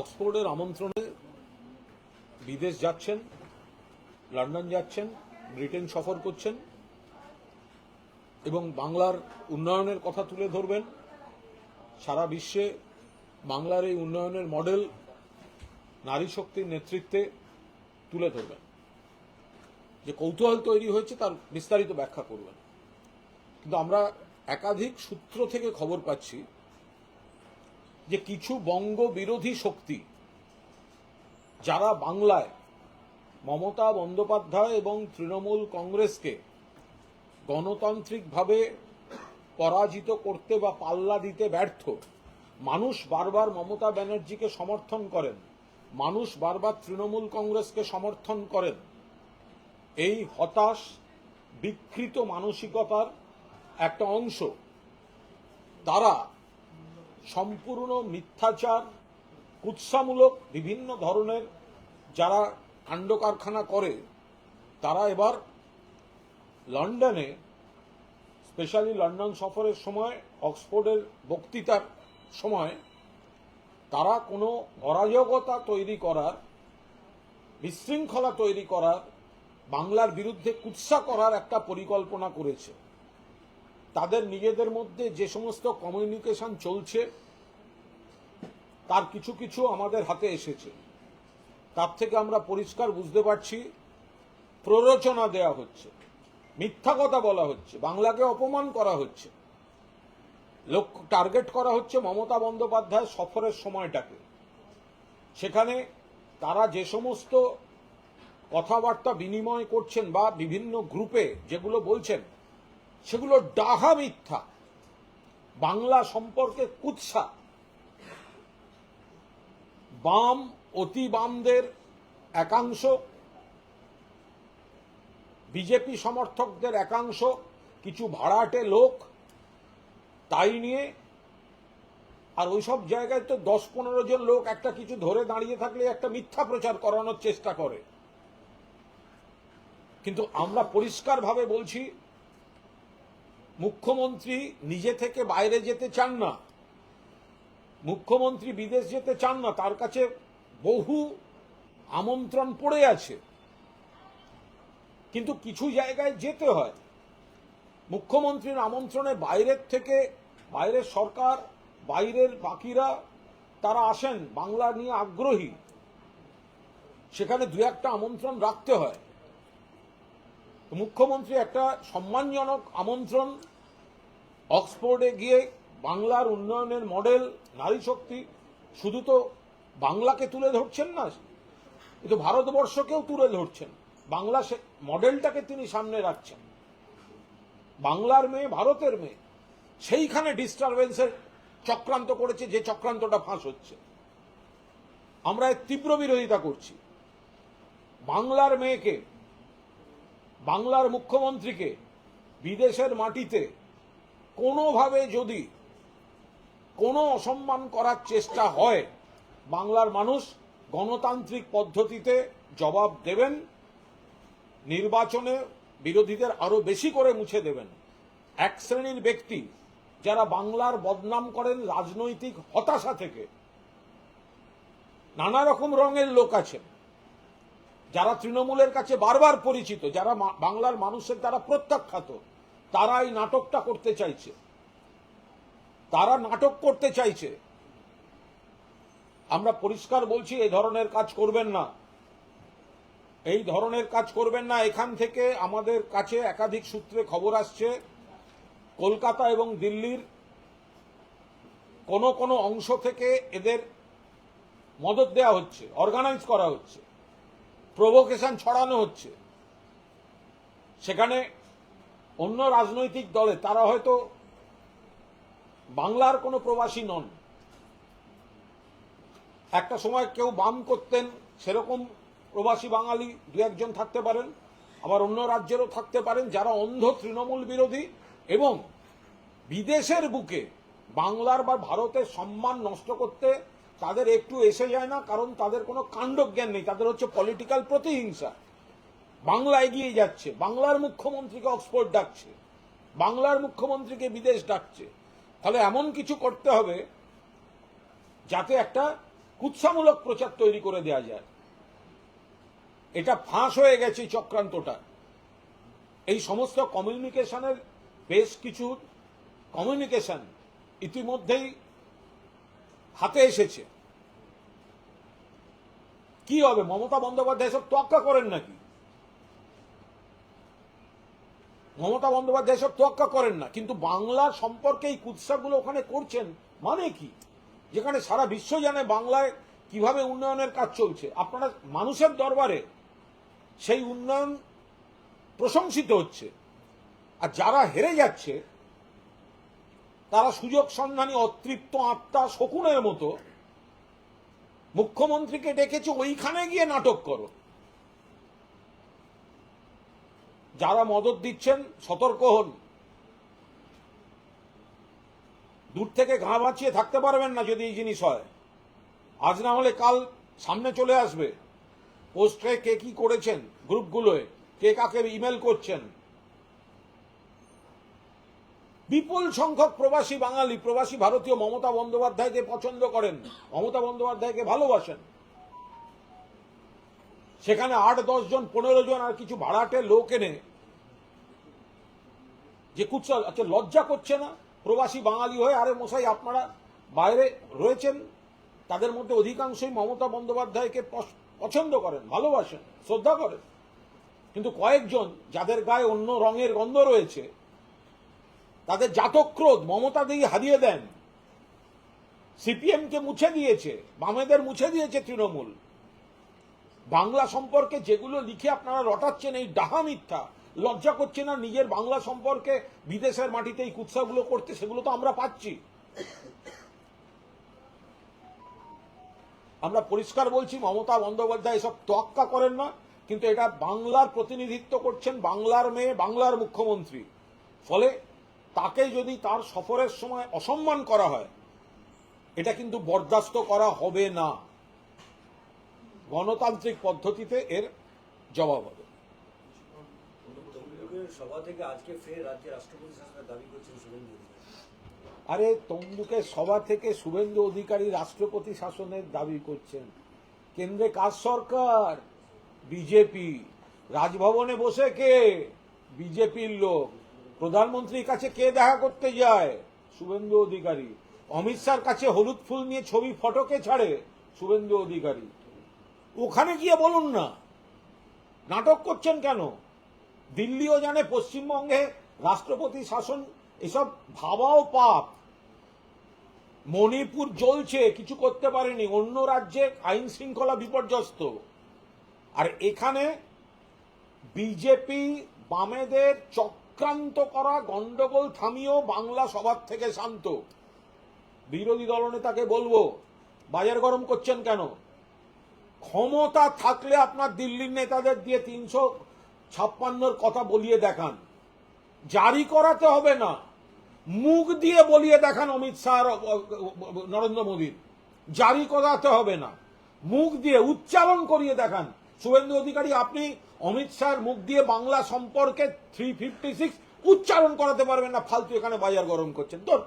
অক্সফোর্ডের আমন্ত্রণে বিদেশ যাচ্ছেন, লন্ডন যাচ্ছেন, ব্রিটেন সফর করছেন এবং বাংলার উন্নয়নের কথা তুলে ধরবেন। সারা বিশ্বে বাংলার এই উন্নয়নের মডেল নারী শক্তির নেতৃত্বে তুলে ধরবেন। যে কৌতূহল তৈরি হয়েছে তার বিস্তারিত ব্যাখ্যা করবেন। কিন্তু আমরা একাধিক সূত্র থেকে খবর পাচ্ছি যে কিছু বঙ্গ বিরোধী শক্তি যারা বাংলায় মমতা বন্দ্যোপাধ্যায় এবং তৃণমূল কংগ্রেসকে গণতান্ত্রিকভাবে পরাজিত করতে বা পাল্লা দিতে ব্যর্থ, মানুষ বারবার মমতা ব্যানার্জিকে সমর্থন করেন, মানুষ বারবার তৃণমূল কংগ্রেসকে সমর্থন করেন, এই হতাশ, বিকৃত মানসিকতার একটা অংশ তারা সম্পূর্ণ মিথ্যাচার, কুৎসামূলক বিভিন্ন ধরনের যারা কাণ্ড কারখানা করে, তারা এবার লন্ডনে, স্পেশালি লন্ডন সফরের সময়, অক্সফোর্ডের বক্তৃতার সময়, তারা কোনো অরাজকতা তৈরি করার, বিশৃঙ্খলা তৈরি করার, বাংলার বিরুদ্ধে কুৎসা করার একটা পরিকল্পনা করেছে। তাদের নিজেদের মধ্যে যে সমস্ত কমিউনিকেশন চলছে, তার কিছু কিছু আমাদের হাতে এসেছে। তার থেকে আমরা পরিষ্কার বুঝতে পারছি, প্ররোচনা দেয়া হচ্ছে, মিথ্যা কথা বলা হচ্ছে, বাংলাকে অপমান করা হচ্ছে। লক্ষ্য টার্গেট করা হচ্ছে মমতা বন্দ্যোপাধ্যায় সফরের সময়টাকে। সেখানে তারা যে সমস্ত কথাবার্তা বিনিময় করছেন বা বিভিন্ন গ্রুপে যেগুলো বলছেন সেগুলো ডাহা মিথ্যা। বাংলা সম্পর্কে কুৎসা। বাম, অতি বামদের একাংশ। বিজেপি সমর্থকদের একাংশ, কিছু ভাড়াটে লোক। তাই নিয়ে আর ওইসব জায়গায় তো দশ পনেরো জন লোক একটা কিছু ধরে দাঁড়িয়ে থাকলে একটা মিথ্যা প্রচার করানোর চেষ্টা করে। কিন্তু আমরা পরিষ্কারভাবে বলছি মুখ্যমন্ত্রী নিজে থেকে বাইরে যেতে চান না। মুখ্যমন্ত্রী বিদেশ যেতে চান না, তার কাছে বহু আমন্ত্রণ পড়ে আছে। কিন্তু কিছু জায়গায় যেতে হয়। মুখ্যমন্ত্রীর আমন্ত্রণে বাইরের থেকে বাইরের সরকার, বাইরের বাকিরা, তারা আসেন, বাংলা নিয়ে আগ্রহী। সেখানে দু একটা আমন্ত্রণ রাখতে হয়। মুখ্যমন্ত্রী একটা সম্মানজনক আমন্ত্রণ অক্সফোর্ডে গিয়ে বাংলার উন্নয়নের মডেল নারী শক্তি, শুধু তো বাংলাকে তুলে ধরছেন না, কিন্তু ভারতবর্ষকেও তুলে ধরছেন। বাংলা সে মডেলটাকে তিনি সামনে রাখছেন। বাংলার মেয়ে ভারতের মেয়ে, সেইখানে ডিস্টারবেন্সের চক্রান্ত করেছে, যে চক্রান্তটা ফাঁস হচ্ছে। আমরা এর তীব্র বিরোধিতা করছি। বাংলার মেয়েকে, বাংলার মুখ্যমন্ত্রীকে বিদেশের মাটিতে কোনোভাবে যদি কোনো অসম্মান করার চেষ্টা হয়, বাংলার মানুষ গণতান্ত্রিক পদ্ধতিতে জবাব দেবেন, নির্বাচনে বিরোধীদের আরও বেশি করে মুছে দেবেন। এক শ্রেণির ব্যক্তি যারা বাংলার বদনাম করেন রাজনৈতিক হতাশা থেকে, নানা রকম রঙের লোক আছেন, যারা তৃণমূলের কাছে বারবার পরিচিত, যারা বাংলার মানুষের দ্বারা প্রত্যাখ্যাত। তারা এই নাটকটা করতে চাইছে। তারা নাটক করতে চাইছে। আমরা পরিষ্কার বলছি এই ধরনের কাজ করবেন না। এই ধরনের কাজ করবেন না। এখান থেকে আমাদের কাছে একাধিক সূত্রে খবর আসছে, কলকাতা এবং দিল্লির কোন কোন অংশ থেকে এদের মদত দেওয়া হচ্ছে অর্গানাইজ করা হচ্ছে প্রভোকেশন ছড়ানো হচ্ছে। সেখানে অন্য রাজনৈতিক দলে তারা হয়তো বাংলার কোনো প্রবাসী নন। একটা সময় কেউ বাম করতেন, সেরকম প্রবাসী বাঙালি দু একজন থাকতে পারেন, আবার অন্য রাজ্যেরও থাকতে পারেন যারা অন্ধ তৃণমূল বিরোধী এবং বিদেশের বুকে বাংলার বা ভারতের সম্মান নষ্ট করতে তাদের একটু এসে যায় না, কারণ তাদের কোনো কাণ্ডজ্ঞান নেই। তাদের হচ্ছে পলিটিক্যাল প্রতিহিংসা। বাংলা এগিয়ে যাচ্ছে, বাংলার মুখ্যমন্ত্রীকে অক্সফোর্ড ডাকছে, বাংলার মুখ্যমন্ত্রীকে বিদেশ ডাকছে। তাহলে এমন কিছু করতে হবে যাতে একটা কুৎসামূলক প্রচার তৈরি করে দেয়া যায়। এটা ফাঁস হয়ে গেছে চক্রান্তটা। এই সমস্ত কমিউনিকেশনের বেশ কিছু কমিউনিকেশন ইতিমধ্যেই হাতে এসেছে। কি হবে? মমতা বন্দ্যোপাধ্যায় সব তোয়াক্কা করেন নাকি? মমতা বন্দ্যোপাধ্যায় সব তোয়াক্কা করেন না। কিন্তু বাংলার সম্পর্কে এই কুৎসাগুলো ওখানে করছেন মানে কি? যেখানে সারা বিশ্ব জানে বাংলায় কীভাবে উন্নয়নের কাজ চলছে। আপনারা মানুষের দরবারে সেই উন্নয়ন প্রশংসিত হচ্ছে। আর যারা হেরে যাচ্ছে, তারা সুযোগ সন্ধানী অতৃপ্ত আত্মা শকুনের মতো মুখ্যমন্ত্রীকে ডেকেছে, ওইখানে গিয়ে নাটক করো। যারা মদত দিচ্ছেন, সতর্ক হন। দূর থেকে ঘা বাঁচিয়ে থাকতে পারবেন না যদি এই জিনিস হয়। আজ না হলে কাল সামনে চলে আসবে। পোস্টে কে কি করেছেন, গ্রুপগুলোয় কে কাকে ইমেল করছেন। বিপুল সংখ্যক প্রবাসী বাঙালি, প্রবাসী ভারতীয় মমতা বন্দ্যোপাধ্যায়কে পছন্দ করেন, মমতা বন্দ্যোপাধ্যায়কে ভালোবাসেন। সেখানে আট, দশ জন, পনেরো জন আর কিছু ভাড়াটে লোক এনে যে কুৎসা আচ্ছা লজ্জা করছে না, প্রবাসী বাঙালি হয়ে আরে মশাই আপনারা বাইরে রয়েছেন, তাদের মধ্যে অধিকাংশই মমতা বন্দ্যোপাধ্যায়কে পছন্দ করেন, ভালোবাসেন, শ্রদ্ধা করেন। কিন্তু কয়েকজন যাদের গায়ে অন্য রঙের গন্ধ রয়েছে, তাদের জাতক্রোধ মমতা দিয়ে হারিয়ে দেন। সিপিএমকে মুছে দিয়েছে, বামেদের মুছে দিয়েছে তৃণমূল। বাংলা সম্পর্কে যেগুলো লিখে আপনারা রটাচ্ছেন, এই ডাহা মিথ্যা লজ্জা করছে না নিজের বাংলা সম্পর্কে বিদেশের মাটিতে এই কুৎসাগুলো করতে সেগুলো তো আমরা পাচ্ছি। আমরা পরিষ্কার বলছি, মমতা বন্দ্যোপাধ্যায় এসব তোয়াক্কা করেন না, কিন্তু এটা বাংলার প্রতিনিধিত্ব করছেন বাংলার মেয়ে, বাংলার মুখ্যমন্ত্রী। ফলে তাকে যদি তার সফরের সময় অসম্মান করা হয়, এটা কিন্তু বরদাস্ত করা হবে না। গণতান্ত্রিক পদ্ধতিতে এর জবাব হবে। আরে তমলুকের সভা থেকে শুভেন্দু অধিকারী রাষ্ট্রপতি শাসনের দাবি করছেন। কেন্দ্রে কাজ সরকার? বিজেপি। রাজভবনে বসে কে? বিজেপির লোক। প্রধানমন্ত্রীর কাছে কে দেখা করতে যায়? শুভেন্দু অধিকারী। অমিত শাহর কাছে হলুদ ফুল নিয়ে ছবি ফটোকে ছাড়ে? শুভেন্দু অধিকারী। ওখানে গিয়ে বলুন না। নাটক করছেন কেন? দিল্লিও জানে, পশ্চিমবঙ্গে রাষ্ট্রপতি শাসন, এসব ভাবাও পাপ। মণিপুর জ্বলছে, কিছু করতে পারেনি। অন্য রাজ্যে আইন শৃঙ্খলা বিপর্যস্ত। আর এখানে বিজেপি বামেদের চক্রান্ত করা, গন্ডগোল থামিয়েও বাংলা সবার থেকে শান্ত। বিরোধী দলনেতাকে বলব, বাজার গরম করছেন কেন? ক্ষমতা থাকলে আপনার দিল্লির নেতাদের দিয়ে তিনশো ছাপ্পান্নর কথা বলিয়ে দেখান। জারি করাতে হবে না। মুখ দিয়ে বলিয়ে দেখান অমিত শাহ নরেন্দ্র মোদীর। জারি করাতে হবে না। মুখ দিয়ে উচ্চারণ করিয়ে দেখান। শুভেন্দু অধিকারী আপনি অমিত শাহর মুখ দিয়ে বাংলা সম্পর্কে থ্রি ফিফটি সিক্স উচ্চারণ করাতে পারবেন না। ফালতু এখানে বাজার গরম করছেন। তোর।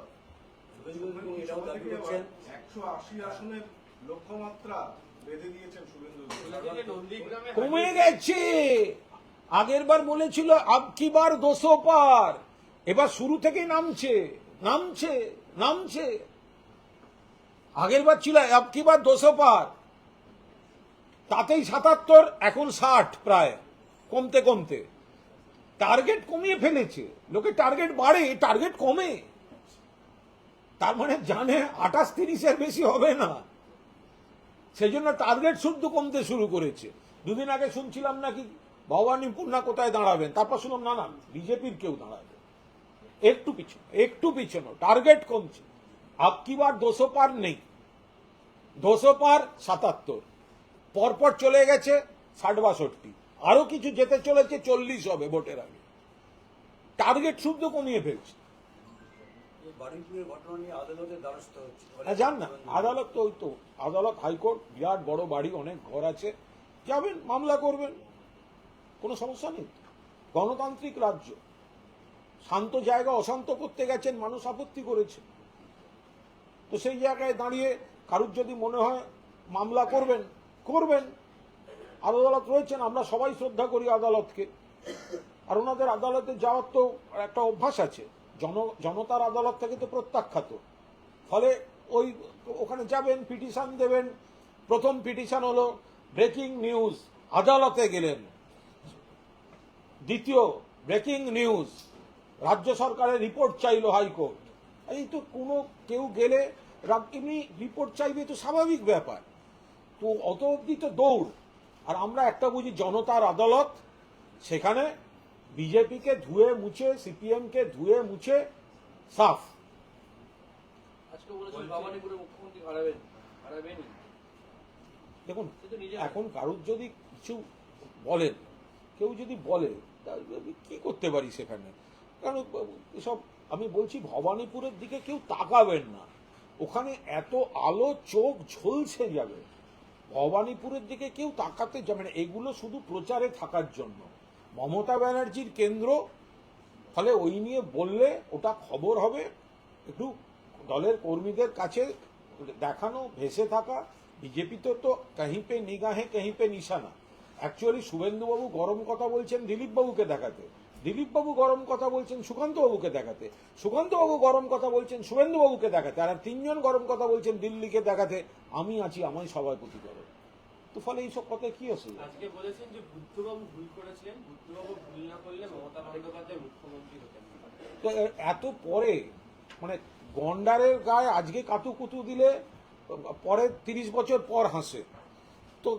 কমে গেছে। আগের বার বলেছিল আবকি বার দোষো পার এবার শুরু থেকেই নামছে নামছে নামছে। আগের বার ছিল আবকি বার দোষো পার তাতেই সাতাত্তর, এখন ষাট প্রায়, কমতে কমতে। টার্গেট কমিয়ে ফেলেছে। লোকে টার্গেট বাড়ে, টার্গেট কমে। তার মানে জানে আঠাশ তিরিশের বেশি হবে না। সেই জন্য টার্গেট শুদ্ধ কমতে শুরু করেছে। দুদিন আগে শুনছিলাম নাকি ভবানী পূর্ণা কোথায় দাঁড়াবেন? তারপর শুনলাম না না বিজেপির কেউ দাঁড়াবে। একটু পিছনে একটু পিছনে টার্গেট কমছে। আপকিবার দোষো পার নেই। দোষো পার সাতাত্তর। পরপর চলে গেছে ষাট বাষট্টি আরও কিছু যেতে চলেছে চল্লিশ হবে ভোটের আগে। টার্গেট শুদ্ধ কমিয়ে ফেলছে। যান না আদালত তো ওই তো আদালত হাইকোর্ট বিরাট বড় বাড়ি অনেক ঘর আছে। যাবেন মামলা করবেন। কোনো সমস্যা নেই। গণতান্ত্রিক রাজ্য। শান্ত জায়গা অশান্ত করতে গেছেন, মানুষ আপত্তি করেছে। তো সেই জায়গায় দাঁড়িয়ে কারুর যদি মনে হয় মামলা করবেন করবেন। আদালত রয়েছেন, আমরা সবাই শ্রদ্ধা করি আদালতকে। আর ওনাদের আদালতে যাওয়ার তো একটা অভ্যাস আছে। জন, জনতার আদালত থেকে তো প্রত্যাখ্যাত। ফলে ওই ওখানে যাবেন, পিটিশন দেবেন। প্রথম পিটিশন হলো, ব্রেকিং নিউজ, আদালতে গেলেন। দ্বিতীয় ব্রেকিং নিউজ রাজ্য সরকারের রিপোর্ট চাইল হাইকোর্ট। এই তো কোনো কেউ গেলে এমনি রিপোর্ট চাইবে তো স্বাভাবিক ব্যাপার। তো অত অব্দি তো দৌড়। আর আমরা একটা বুঝি জনতার আদালত সেখানে বিজেপিকে ধুয়ে মুছে সিপিএমকে ধুয়ে মুছে সাফ। দেখুন এখন কারুর যদি কিছু বলেন কেউ যদি বলে কি করতে পারি সেখানে? কারণ এসব আমি বলছি ভবানীপুরের দিকে কেউ তাকাবেন না। ওখানে এত আলো চোখ ঝলসে যাবে। ভবানীপুরের দিকে কেউ তাকাতে যাবে না। এগুলো শুধু প্রচারে থাকার জন্য। মমতা ব্যানার্জির কেন্দ্র, ফলে ওই নিয়ে বললে ওটা খবর হবে। একটু দলের কর্মীদের কাছে দেখানো, ভেসে থাকা। বিজেপিতে তো কাহি পে নিগাহে কাহি পে নিশানা। অ্যাকচুয়ালি শুভেন্দুবাবু গরম কথা বলছেন দিলীপবাবুকে দেখাতে। দিলীপবাবু গরম কথা বলছেন সুকান্তবাবুকে দেখাতে। সুকান্তবাবু গরম কথা বলছেন শুভেন্দুবাবুকে দেখাতে। আর তিনজন গরম কথা বলছেন দিল্লিকে দেখাতে। আমি আছি আমায় সভাপতি করো। তো ফলে এইসব কথায় কি অসুবিধা আজকে বলেছেন যে বুদ্ধবাবু ভুল করেছিলেন। বুদ্ধবাবু ভুল না করলে মমতা বন্দ্যোপাধ্যায় মুখ্যমন্ত্রী হতেন তো এত পরে মানে গন্ডারের গায়ে আজকে কাতুকুতু দিলে পরে তিরিশ বছর পর হাসে। তো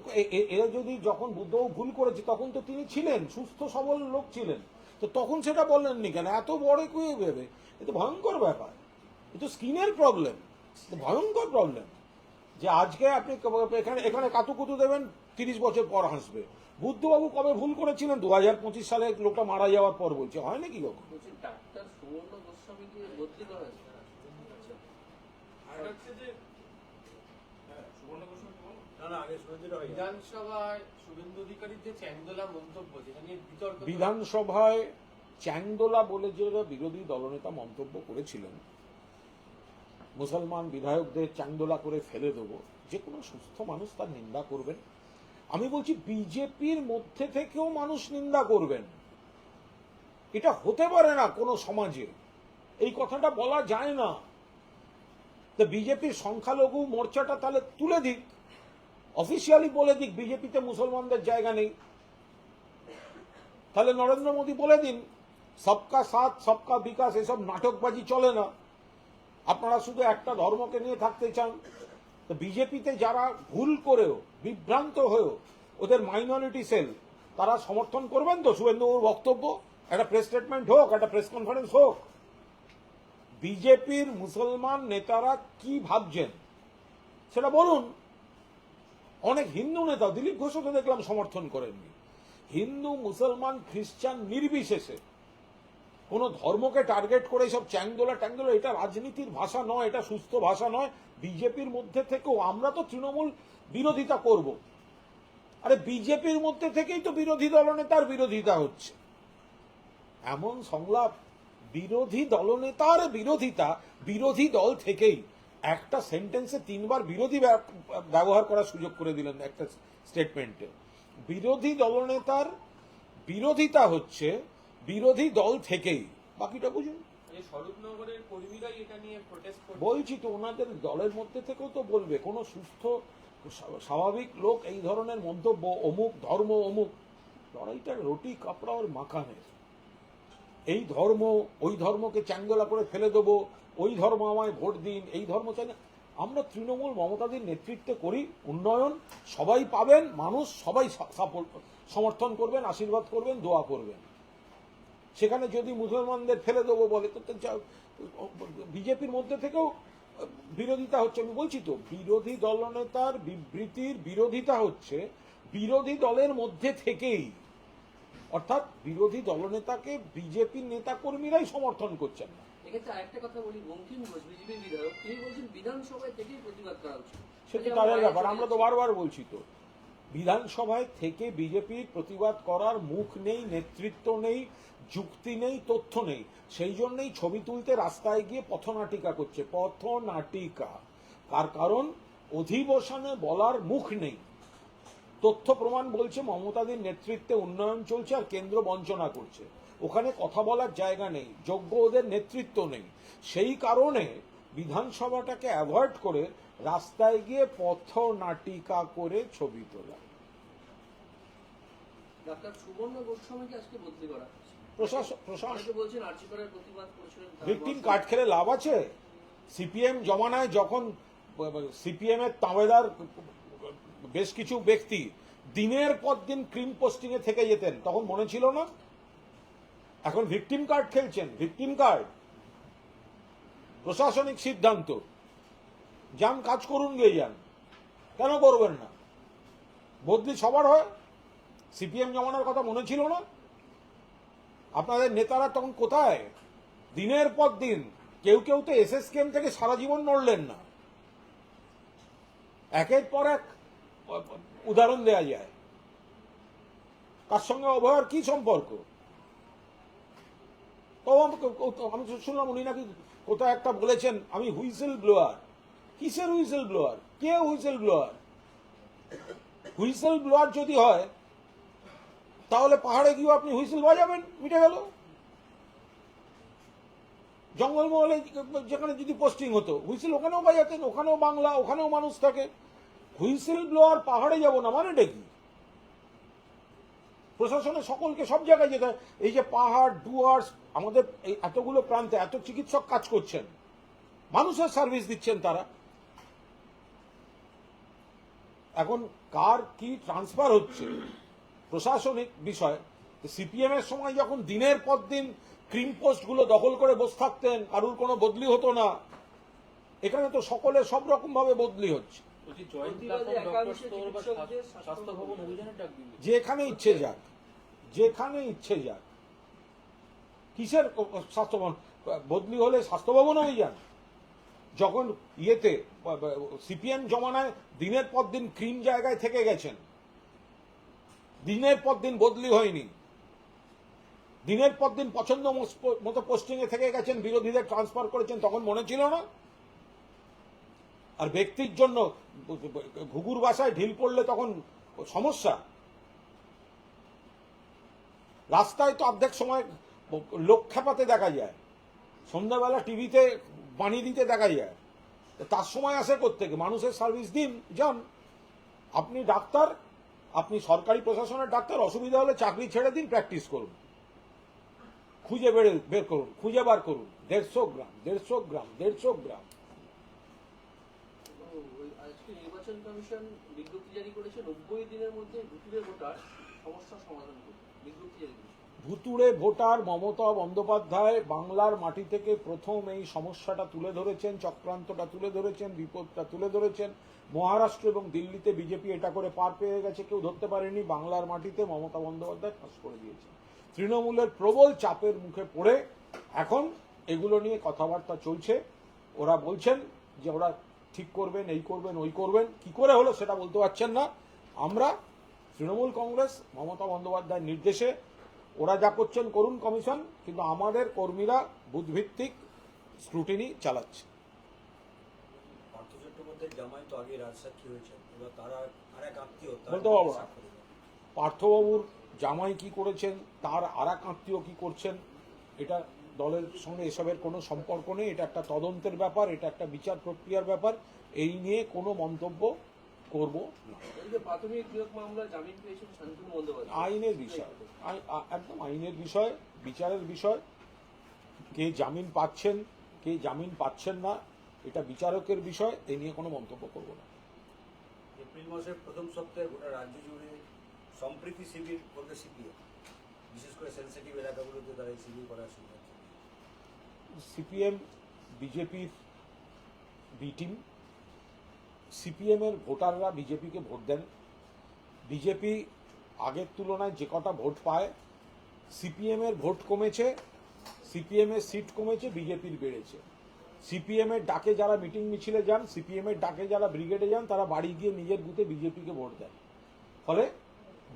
এরা যদি যখন বুদ্ধবাবু ভুল করেছে তখন তো তিনি ছিলেন সুস্থ সবল লোক ছিলেন। তো তখন সেটা বললেননি কেন? এত বড় কুয়ে ভেবে? এ তো ভয়ঙ্কর ব্যাপার। এ তো স্কিনের প্রবলেম ভয়ঙ্কর প্রবলেম যে আজকে আপনি এখানে এখানে কাতুকুতু দেবেন তিরিশ বছর পর হাসবে। বুদ্ধবাবু কবে ভুল করেছিলেন? দু হাজার পঁচিশ সালে লোকটা মারা যাওয়ার পর বলছে। হয় নাকি কখন? বলছেন ডাক্তার সুবর্ণ গোস্বামীকে বদলি করা বিধানসভায় শুভেন্দু অধিকারীর যে চ্যাংদোলা মন্তব্য যেটা বিতর্ক বিধানসভায় চ্যাংদোলা বলে যে বিরোধী দলনেতা মন্তব্য করেছিলেন মুসলমান বিধায়কদের চ্যাংদোলা করে ফেলে দেবো যে কোনো সুস্থ মানুষ তার নিন্দা করবেন। আমি বলছি বিজেপির মধ্যে থেকেও মানুষ নিন্দা করবেন। এটা হতে পারে না কোনো সমাজে এই কথাটা বলা যায় না। তো বিজেপির সংখ্যালঘু মোর্চাটা তাহলে তুলে দিক। অফিসিয়ালি বলে দিক, বিজেপিতে মুসলমানদের জায়গা নেই। তাহলে নরেন্দ্র মোদী বলে দিন, সবকা সাথ, সবকা বিকাশ, এসব নাটকবাজি চলে না। আপনারা শুধু একটা ধর্মকে নিয়ে থাকতে চান। তো বিজেপিতে যারা ভুল করেও, বিভ্রান্ত হয়েও, ওদের মাইনরিটি সেল তারা সমর্থন করবেন তো? শুভেন্দুবাবুর বক্তব্য, একটা প্রেস স্টেটমেন্ট হোক, একটা প্রেস কনফারেন্স হোক। বিজেপির মুসলমান নেতারা কি ভাবছেন? সেটা বলুন। অনেক হিন্দু নেতা দিলীপ ঘোষও তো দেখলাম সমর্থন করেননি। হিন্দু, মুসলমান, খ্রিস্টান নির্বিশেষে কোন ধর্মকে টার্গেট করে সব চ্যাংদোলা ট্যাংদোলা, এটা রাজনীতির ভাষা নয়, এটা সুস্থ ভাষা নয়। বিজেপির মধ্যে থেকেও আমরা তো তৃণমূল বিরোধিতা করব। আরে বিজেপির মধ্যে থেকেই তো বিরোধী দলনেতার বিরোধিতা হচ্ছে। এমন সংলাপ, বিরোধী দলনেতার বিরোধিতা, বিরোধী দল থেকেই। একটা সেন্টেন্সে তিনবার বিরোধী ব্যবহার করার সুযোগ করে দিলেন একটা স্টেটমেন্টে বিরোধী দলনেতার বিরোধিতা হচ্ছে বিরোধী দল থেকেই। বাকিটা বুঝুন। বলছি তো ওনাদের দলের মধ্যে থেকেও তো বলবে কোনো সুস্থ স্বা- স্বাভাবিক লোক এই ধরনের মন্তব্য অমুক ধর্ম অমুক। লড়াইটা রুটি কাপড়া ওর মাখানের। এই ধর্ম ওই ধর্মকে চ্যাঙ্গলা করে ফেলে দেবো ওই ধর্ম আমায় ভোট দিন, এই ধর্ম চাই না। আমরা তৃণমূল মমতাদির নেতৃত্বে করি, উন্নয়ন, সবাই পাবেন, মানুষ সবাই সমর্থন করবেন, আশীর্বাদ করবেন, দোয়া করবেন। সেখানে যদি মুসলমানদের ফেলে দেবো বলে, তো বিজেপির মধ্যে থেকেও বিরোধিতা হচ্ছে। আমি বলছি তো, বিরোধী দলনেতার বিবৃতির বিরোধিতা হচ্ছে, বিরোধী দলের মধ্যে থেকেই, অর্থাৎ বিরোধী দলনেতাকে বিজেপির নেতা কর্মীরাই সমর্থন করছেন না। এক্ষেত্রে আরেকটা কথা বলি বঙ্কিম ঘোষ বিজেপির বিধায়ক তিনি বলছেন বিধানসভায় থেকেই প্রতিবাদ করা উচিত। সেটা তাদের ব্যাপার? আমরা তো বারবার বলছি তো বিধানসভায় থেকে বিজেপির প্রতিবাদ করার মুখ নেই নেতৃত্ব নেই যুক্তি নেই তথ্য নেই। সেই জন্যই ছবি তুলতে রাস্তায় গিয়ে পথনাটিকা করছে পথনাটিকা। তার কারণ অধিবেশনে বলার মুখ নেই। তথ্য প্রমাণ বলছে মমতাদের নেতৃত্বে উন্নয়ন চলছে আর কেন্দ্র বঞ্চনা করছে। ওখানে কথা বলার জায়গা নেই যোগ্য ওদের নেতৃত্ব নেই। সেই কারণে বিধানসভাটাকে অ্যাভয়েড করে রাস্তায় গিয়ে পথ নাটিকা করে ছবি তোলা। ভিকটিম কার্ড খেলে লাভ আছে? সিপিএম জমানায় যখন সিপিএম এর তাঁবেদার বেশ কিছু ব্যক্তি দিনের পর দিন ক্রিম পোস্টিং এ থেকে যেতেন তখন মনে ছিল না? এখন ভিকটিম কার্ড খেলছেন ভিকটিম কার্ড প্রশাসনিক সিদ্ধান্ত। যান কাজ করুন গিয়ে যান কেন করবেন না? বদলি সবার হয়। সিপিএম জমানার কথা মনে ছিল না। আপনাদের নেতারা তখন কোথায়? দিনের পর দিন কেউ কেউ তো এসএসকেএম থেকে সারা জীবন নড়লেন না। একের পর এক উদাহরণ দেয়া যায়। তার সঙ্গে অভয়ার কি সম্পর্ক? আমি শুনলাম উনি নাকি কোথায় একটা বলেছেন, আমি হুইসেল ব্লোয়ার। কিসের হুইসেল ব্লোয়ার? কে হুইসেল ব্লোয়ার? হুইসেল ব্লোয়ার যদি হয়, তাহলে পাহাড়ে গিয়ে আপনি হুইসেল বাজাবেন মিটে গেল। জঙ্গলমহলে যেখানে যদি পোস্টিং হতো, হুইসেল ওখানেও বাজাতেন ওখানেও বাংলা, ওখানেও মানুষ থাকে। হুইসেল ব্লোয়ার পাহাড়ে যাব না মানে কি? প্রশাসনের সকলকে সব জায়গায় যেতে এই যে পাহাড়, ডুয়ার্স, আমাদের এই এতগুলো প্রান্তে এত চিকিৎসক কাজ করছেন। মানুষের সার্ভিস দিচ্ছেন তারা। এখন কার কি ট্রান্সফার হচ্ছে? প্রশাসনিক বিষয় সিপিএম এর সময় যখন দিনের পর দিন ক্রিম পোস্টগুলো দখল করে বসে থাকতেন, কারুর কোনো বদলি হতো না। এখানে তো সকলে সব রকম ভাবে বদলি হচ্ছে। যেখানে ইচ্ছে যাক যেখানে ইচ্ছে যাক কিসের স্বাস্থ্য ভবন? বদলি হলে স্বাস্থ্য ভবন অভিযান যখন ইয়েতে সিপিএম জমানায় দিনের পর দিন ক্রিম জায়গায় থেকে গেছেন দিনের পর দিন বদলি হয়নি দিনের পর দিন পছন্দ মতো পোস্টিং এ থেকে গেছেন বিরোধীদের ট্রান্সফার করেছেন তখন মনে ছিল না? আর ব্যক্তির জন্য ঘুঘুর বাসায় ঢিল পড়লে তখন সমস্যা। রাস্তায় তো অর্ধেক সময় লোক খেপাতে দেখা যায়। সন্ধ্যাবেলা টিভিতে বানিয়ে দিতে দেখা যায়। তার সময় আসে থেকে মানুষের সার্ভিস দিন, যান। আপনি ডাক্তার, আপনি সরকারি প্রশাসনের ডাক্তার, অসুবিধা হলে চাকরি ছেড়ে দিন, প্র্যাকটিস করুন। খুঁজে বেড়ে বের করুন, খুঁজে বার করুন। দেড়শো গ্রাম দেড়শো গ্রাম দেড়শো গ্রাম ও, ওই আজকে নির্বাচন কমিশন বিজ্ঞপ্তি জারি করেছে, নব্বই দিনের মধ্যে ভুতুরে ভোটার সমস্যার সমাধান করবে। বিজ্ঞপ্তি জারি করেছে। ভুতুড়ে ভোটার মমতা বন্দ্যোপাধ্যায় বাংলার মাটি থেকে প্রথম এই সমস্যাটা তুলে ধরেছেন, চক্রান্তটা তুলে ধরেছেন, বিপদটা তুলে ধরেছেন। মহারাষ্ট্র এবং দিল্লিতে বিজেপি এটা করে পার পেয়ে গেছে, কেউ ধরতে পারেনি। বাংলার মাটিতে মমতা বন্দ্যোপাধ্যায় ফাঁস করে দিয়েছে তৃণমূলের প্রবল চাপের মুখে পড়ে এখন এগুলো নিয়ে কথাবার্তা চলছে। ওরা বলছেন যে ওরা ঠিক করবেন এই করবেন ওই করবেন। কি করে হলো সেটা বলতে পারছেন না। আমরা তৃণমূল কংগ্রেস মমতা বন্দ্যোপাধ্যায়ের নির্দেশে ওরা যা করছেন করুন কমিশন কিন্তু আমাদের কর্মীরা বুধভিত্তিক স্ক্রুটিনি চালাচ্ছে। বলতে পারব। পার্থবাবুর জামাই কি করেছেন তার আর এক আত্মীয় কি করছেন এটা দলের সঙ্গে এসবের কোনো সম্পর্ক নেই। এটা একটা তদন্তের ব্যাপার এটা একটা বিচার প্রক্রিয়ার ব্যাপার। এই নিয়ে কোনো মন্তব্য করব আইনের বিষয়। একদম আইনের বিষয় বিচারের বিষয়। কে জামিন পাচ্ছেন কে জামিন পাচ্ছেন না এটা বিচারকের বিষয়। এই নিয়ে কোনো মন্তব্য করব না। এপ্রিল মাসের প্রথম সপ্তাহে গোটা রাজ্য জুড়ে সম্প্রীতি শিবির করবে সিপিএম বিশেষ করে সেন্সিটিভ এলাকাগুলোতে তারা এই শিবির করার সিদ্ধান্ত। সিপিএম বিজেপির বি টিম সিপিএম এর ভোটাররা বিজেপিকে ভোট দেন। বিজেপি আগের তুলনায় যে কটা ভোট পায়, সিপিএমের ভোট কমেছে, সিপিএমের সিট কমেছে, বিজেপির বেড়েছে। সিপিএমের ডাকে যারা মিটিং মিছিলে যান, সিপিএমের ডাকে যারা ব্রিগেডে যান, তারা বাড়ি গিয়ে নিজের বুথে বিজেপিকে ভোট দেন। ফলে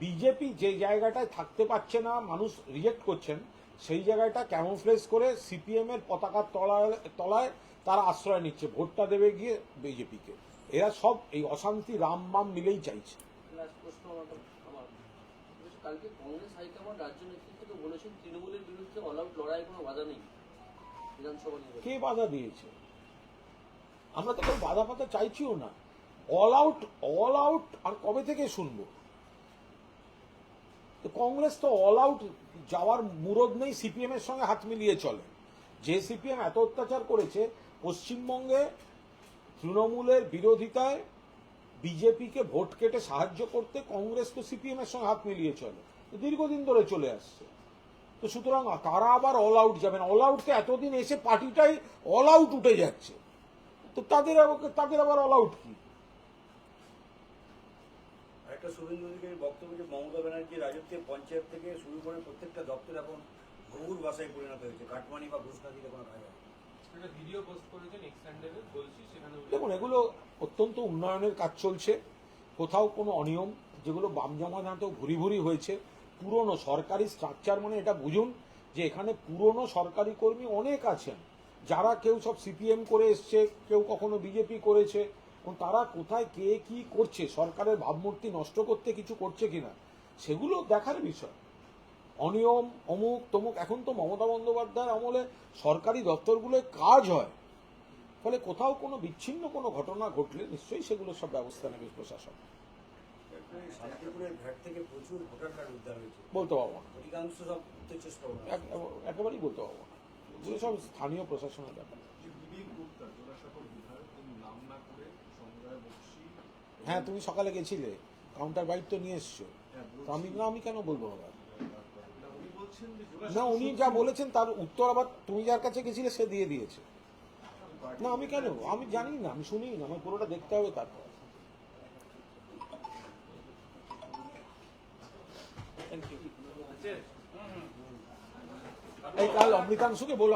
বিজেপি যে জায়গাটায় থাকতে পারছে না, মানুষ রিজেক্ট করছেন সেই জায়গাটা ক্যামোফ্লেজ করে সিপিএম এর পতাকার তলায় তলায় তারা আশ্রয় নিচ্ছে ভোটটা দেবে গিয়ে বিজেপিকে। এরা সব এই অশান্তি রাম বাম মিলেই চাইছে। কালকে কংগ্রেস হাইকমান্ড রাজ্য নেতৃত্বকে বলেছেন তৃণমূলের বিরুদ্ধে অল আউট লড়াই কোনো বাধা নেই বিধানসভা কে বাধা দিয়েছে? আমরা তো কেউ বাধা পাতা চাইছিও না। অল আউট অল আউট আর কবে থেকে শুনব? তো কংগ্রেস তো অল আউট যাওয়ার মুরদ নেই সিপিএম এর সঙ্গে হাত মিলিয়ে চলে। যে সিপিএম এত অত্যাচার করেছে, পশ্চিমবঙ্গে তৃণমূলের বিরোধিতায় বিজেপিকে ভোট কেটে সাহায্য করতে কংগ্রেস তো সিপিএম এর সঙ্গে হাত মিলিয়ে চলে। দীর্ঘদিন ধরে চলে আসছে। তো সুতরাং তারা আবার অল আউট যাবেন। অল আউটকে এতদিন এসে পার্টিটাই অল আউট উঠে যাচ্ছে। তো তাদের তাদের আবার অল আউট কি? আরেকটা শুভেন্দু অধিকারীর বক্তব্য যে মমতা ব্যানার্জি রাজত্বে পঞ্চায়েত থেকে শুরু করে প্রত্যেকটা দপ্তর এখন ঘুঘুর বাসায় পরিণত হয়েছে। কাটমানি বা ঘুষ না দিলে কোনো কাজ হয় ভিডিও পোস্ট করেছেন এক্স সেখানে দেখুন এগুলো অত্যন্ত উন্নয়নের কাজ চলছে। কোথাও কোনো অনিয়ম যেগুলো বাম জমানাতেও ভুরি ভুরি হয়েছে। পুরনো সরকারি স্ট্রাকচার মানে এটা বুঝুন যে এখানে পুরনো সরকারি কর্মী অনেক আছেন। যারা কেউ সব সিপিএম করে এসছে কেউ কখনো বিজেপি করেছে তারা কোথায় কে কি করছে সরকারের ভাবমূর্তি নষ্ট করতে কিছু করছে কিনা সেগুলো দেখার বিষয়। অনিয়ম অমুক তমুক এখন তো মমতা বন্দ্যোপাধ্যায়ের আমলে সরকারি দপ্তরগুলোয় কাজ হয়। ফলে কোথাও কোনো বিচ্ছিন্ন কোনো ঘটনা ঘটলে নিশ্চয়ই সেগুলো সব ব্যবস্থা নেবে প্রশাসন। বলতে পারব একেবারেই বলতে পারব না। সব স্থানীয় প্রশাসনের ব্যাপার যে বিবির গুপ্তা জোড়াসাঁকোর বিধায়ক তিনি নাম না করে সঞ্জয় বক্সি হ্যাঁ তুমি সকালে গেছিলে। কাউন্টার বাইট তো নিয়ে এসছো। হ্যাঁ, আমি না আমি কেন বলব আবার না, উনি যা বলেছেন তার উত্তর আবার তুমি যার কাছে গেছিলে সে দিয়ে দিয়েছে। না আমি কেন? আমি জানি না আমি শুনি না আমার পুরোটা দেখতে হবে তারপর। এই কাল অমৃতাংশুকে বলো।